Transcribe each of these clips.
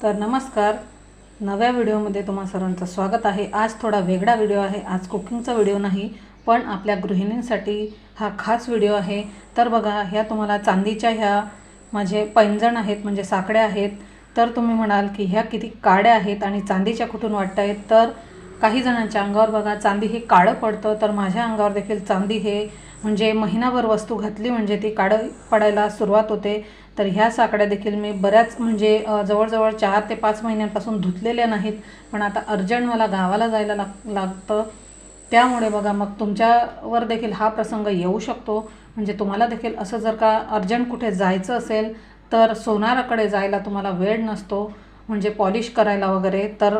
तर नमस्कार. नव्या व्हिडिओमध्ये तुम्हा सर्वांचं स्वागत आहे. आज थोडा वेगळा व्हिडिओ आहे. आज कुकिंगचा व्हिडिओ नाही पण आपल्या गृहिणींसाठी हा खास व्हिडिओ आहे. तर बघा ह्या तुम्हाला चांदीच्या ह्या माझे पैंजण आहेत म्हणजे साकड्या आहेत. तर तुम्ही म्हणाल की ह्या किती काड्या आहेत आणि चांदीच्या कुठून वाटत आहेत? तर काही जणांच्या अंगावर बघा चांदी हे काळं पडतं. तर माझ्या अंगावर देखील चांदी हे म्हणजे महिनाभर वस्तू घातली म्हणजे ती काळं पडायला सुरुवात होते. तर ह्या साकड्या देखील मी बऱ्याच म्हणजे जवळजवळ चार ते पाच महिन्यांपासून धुतलेल्या नाहीत. पण आता अर्जंट मला गावाला जायला लाग लागतं. त्यामुळे बघा मग तुमच्यावर देखील हा प्रसंग येऊ शकतो. म्हणजे तुम्हाला देखील असं जर का अर्जंट कुठे जायचं असेल तर सोनाराकडे जायला तुम्हाला वेळ नसतो. म्हणजे पॉलिश करायला वगैरे. तर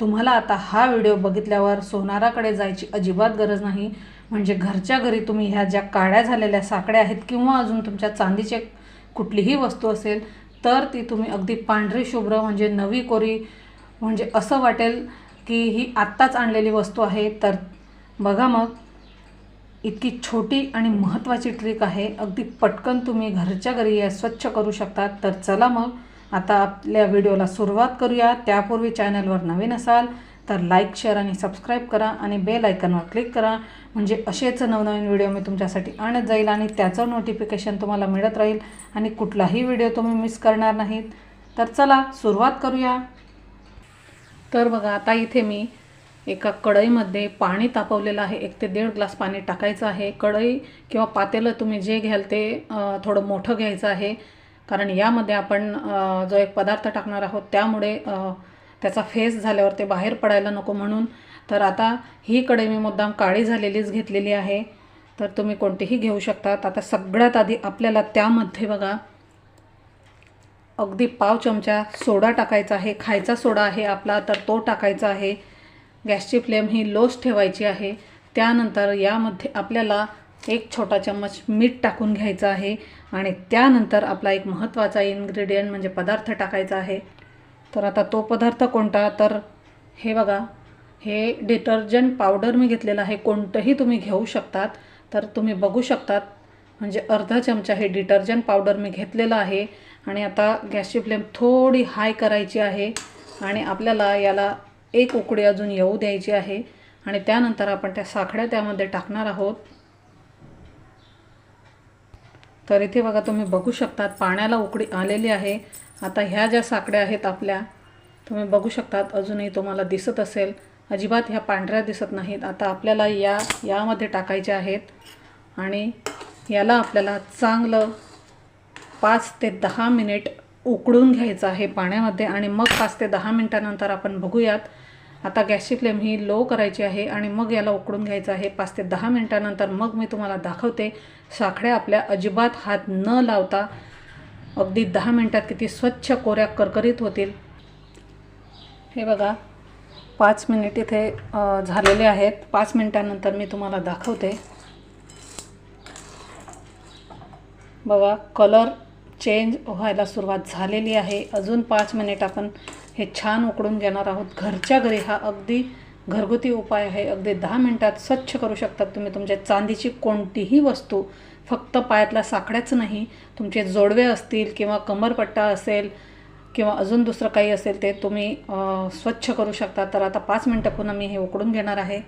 तुम्हाला आता हा व्हिडिओ बघितल्यावर सोनाराकडे जायची अजिबात गरज नाही. म्हणजे घरच्या घरी तुम्ही ह्या ज्या काळ्या झालेल्या साकड्या आहेत किंवा अजून तुमच्या चांदीचे कुठलीही वस्तू असेल तर ती तुम्ही अगदी पांढरी शुभ्र म्हणजे नवी कोरी म्हणजे असं वाटेल की ही आत्ताच आणलेली वस्तू आहे. तर बघा मग इतकी छोटी आणि महत्त्वाची ट्रिक आहे. अगदी पटकन तुम्ही घरच्या घरी या स्वच्छ करू शकतात. तर चला मग आता आपल्या व्हिडिओला सुरुवात करूया. त्यापूर्वी चॅनलवर नवीन असाल तर लाईक शेअर आणि सबस्क्राईब करा आणि बेल आयकनवर क्लिक करा. म्हणजे असेच नवनवीन व्हिडिओ मी तुमच्यासाठी आणत जाईल आणि त्याचं नोटिफिकेशन तुम्हाला मिळत राहील आणि कुठलाही व्हिडिओ तुम्ही मिस करणार नाहीत. तर चला सुरुवात करूया. तर बघा आता इथे मी एका कढईमध्ये पाणी तापवलेलं आहे. एक ते दीड ग्लास पाणी टाकायचं आहे. कढई किंवा पातेलं तुम्ही जे घ्याल ते थोडं मोठं घ्यायचं आहे. कारण यामध्ये आपण जो एक पदार्थ टाकणार आहोत त्यामुळे त्याचा फेस झाल्यावर ते बाहेर पडायला नको म्हणून. तर आता ही कडे मी मुद्दाम काळी झालेलीच घेतलेली आहे. तर तुम्ही कोणतीही घेऊ शकतात. आता सगळ्यात आधी आपल्याला त्यामध्ये बघा. अगदी पाव चमचा सोडा टाकायचा आहे. खायचा सोडा आहे आपला तर तो टाकायचा आहे. गॅसची फ्लेम ही लोच ठेवायची आहे. त्यानंतर यामध्ये आपल्याला एक छोटा चम्मच मीठ टाकून घ्यायचं आहे. आणि त्यानंतर आपला एक महत्त्वाचा इन्ग्रेडियंट म्हणजे पदार्थ टाकायचा आहे. तर आता तो पदार्थ कोणता? तर हे बघा हे डिटर्जंट पावडर मी घेतलेलं आहे. कोणतंही तुम्ही घेऊ शकतात. तर तुम्ही बघू शकतात. म्हणजे अर्धा चमचा हे डिटर्जंट पावडर मी घेतलेलं आहे. आणि आता गॅसची फ्लेम थोडी हाय करायची आहे. आणि आपल्याला याला एक उकडी अजून येऊ द्यायची आहे. आणि त्यानंतर आपण त्या साखळ्या त्यामध्ये टाकणार आहोत. तर इथे बघा तुम्ही बघू शकतात पाण्याला उकडी आलेली आहे. आता ह्या ज्या साकड्या आहेत आपल्या तुम्ही बघू शकतात अजूनही तुम्हाला दिसत असेल. अजिबात ह्या पांढऱ्या दिसत नाहीत. आता आपल्याला या यामध्ये टाकायच्या आहेत. आणि याला आपल्याला चांगलं पाच ते दहा मिनिट उकळून घ्यायचं आहे पाण्यामध्ये. आणि मग पाच ते दहा मिनटानंतर आपण बघूयात आता गॅसची फ्लेम ही लो करायची आहे आणि मग याला उकडून घ्यायचं आहे. पाच ते दहा मिनटानंतर मग मी तुम्हाला दाखवते. साखळ्या आपल्या अजिबात हात न लावता अगदी दहा मिनटात किती स्वच्छ कोऱ्या करकरीत होतील. हे बघा पाच मिनिट इथे झालेले आहेत. पाच मिनटानंतर मी तुम्हाला दाखवते. बघा कलर चेंज व्हायला सुरुवात झालेली आहे. अजून पाच मिनिट आपण हे छान उकडून घेणार आहोत. घरच्या घरी हा अगदी घरगुती उपाय आहे. अगदी दहा मिनटात स्वच्छ करू शकतात तुम्ही. तुमच्या चांदीची कोणतीही वस्तू फक्त पायातल्या साखड्याच नाही तुमचे जोडवे असतील किंवा कमरपट्टा असेल किंवा अजून दुसरं काही असेल ते तुम्ही स्वच्छ करू शकता. तर आता पाच मिनटं पुन्हा मी हे उकडून घेणार आहे.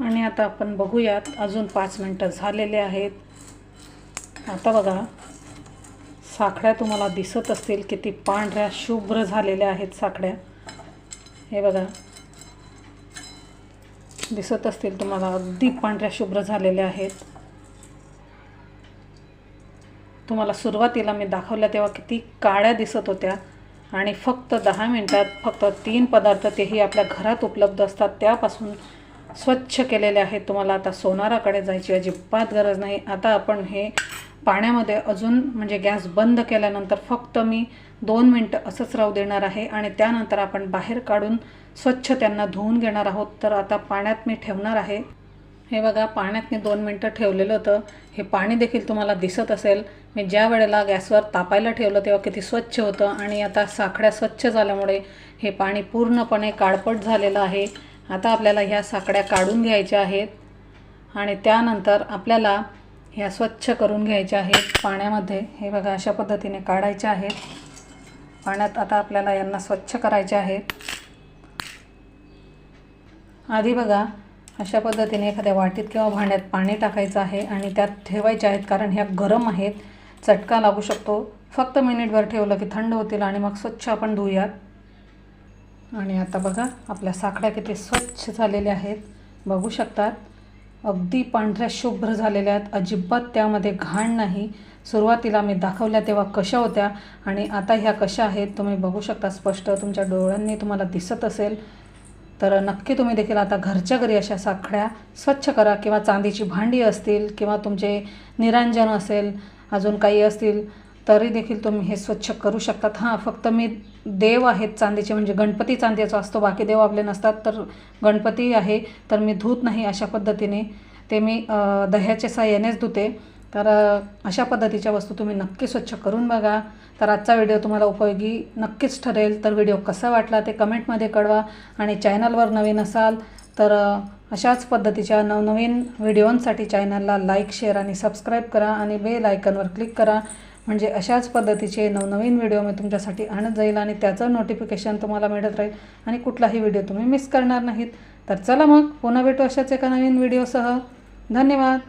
आणि आता आपण बघूयात अजून पाच मिनटं झालेले आहेत. आता बघा. साखळ्या तुम्हाला दिसत असतील किती पांढऱ्या शुभ्र झालेल्या आहेत साखळ्या. हे बघा. दिसत असतील तुम्हाला अगदी पांढऱ्या शुभ्र झालेल्या आहेत. तुम्हाला सुरुवातीला मी दाखवल्या तेव्हा किती काळ्या दिसत होत्या. आणि फक्त दहा मिनटात फक्त तीन पदार्थ तेही आपल्या घरात उपलब्ध असतात. त्यापासून स्वच्छ केलेले आहेत. तुम्हाला आता सोनाराकडे जायची अजिबात गरज नाही. आता आपण हे पाण्यामध्ये अजून म्हणजे गॅस बंद केल्यानंतर फक्त मी दोन मिनटं असंच राहू देणार आहे आणि त्यानंतर आपण बाहेर काढून स्वच्छ त्यांना धुवून घेणार आहोत. तर आता पाण्यात मी ठेवणार आहे. हे बघा पाण्यात मी दोन मिनटं ठेवलेलं होतं. हे पाणी देखील तुम्हाला दिसत असेल. मी ज्या वेळेला गॅसवर तापायला ठेवलं तेव्हा किती स्वच्छ होतं आणि आता साखळ्या स्वच्छ झाल्यामुळे हे पाणी पूर्णपणे काळपट झालेलं आहे. आता आपल्याला ह्या साखळ्या काढून घ्यायच्या आहेत. आणि त्यानंतर आपल्याला ह्या स्वच्छ करून घ्यायच्या आहेत पाण्यामध्ये. हे बघा अशा पद्धतीने काढायच्या आहेत. पाण्यात आता आपल्याला यांना स्वच्छ करायचे आहेत. आधी बघा अशा पद्धतीने एखाद्या वाटीत किंवा भांड्यात पाणी टाकायचं आहे आणि त्यात ठेवायचे आहेत कारण ह्या गरम आहेत. चटका लागू शकतो. फक्त मिनिटभर ठेवलं की थंड होतील आणि मग स्वच्छ आपण धुयात आणि आता बघा आपल्या साखळ्या किती स्वच्छ झालेल्या आहेत. बघू शकतात. अगदी पांढऱ्या शुभ्र झालेल्या आहेत. अजिबात त्यामध्ये घाण नाही. सुरुवातीला मी दाखवल्या तेव्हा कशा होत्या आणि आता ह्या कशा आहेत तुम्ही बघू शकता स्पष्ट. तुमच्या डोळ्यांनी तुम्हाला दिसत असेल. तर नक्की तुम्ही देखील आता घरच्या घरी अशा साखळ्या स्वच्छ करा किंवा चांदीची भांडी असतील किंवा तुमचे निरांजन असेल अजून काही असतील तरी देखील तुम्ही हे स्वच्छ करू शकतात. हां फक्त मी देव आहेत चांदीचे म्हणजे गणपती चांदीचा असतो बाकी देव आपले नसतात तर गणपती आहे तर मी धूत नाही अशा पद्धतीने. ते मी दह्याच्या साह्यानेच धुते. तर अशा पद्धतीच्या वस्तू तुम्ही नक्की स्वच्छ करून बघा. तर आजचा व्हिडिओ तुम्हाला उपयोगी नक्कीच ठरेल. तर व्हिडिओ कसा वाटला ते कमेंटमध्ये कळवा. आणि चॅनलवर नवीन असाल तर अशाच पद्धतीच्या नवनवीन व्हिडिओंसाठी चॅनलला लाईक शेअर आणि सबस्क्राईब करा. आणि बेल आयकनवर क्लिक करा. म्हणजे अशाच पद्धतीचे नवनवीन व्हिडिओ मी तुमच्यासाठी आणत जाईल आणि त्याचं नोटिफिकेशन तुम्हाला मिळत राहील. आणि कुठलाही व्हिडिओ तुम्ही मिस करणार नाहीत. तर चला मग पुन्हा भेटू अशाच एका नवीन व्हिडिओसह धन्यवाद.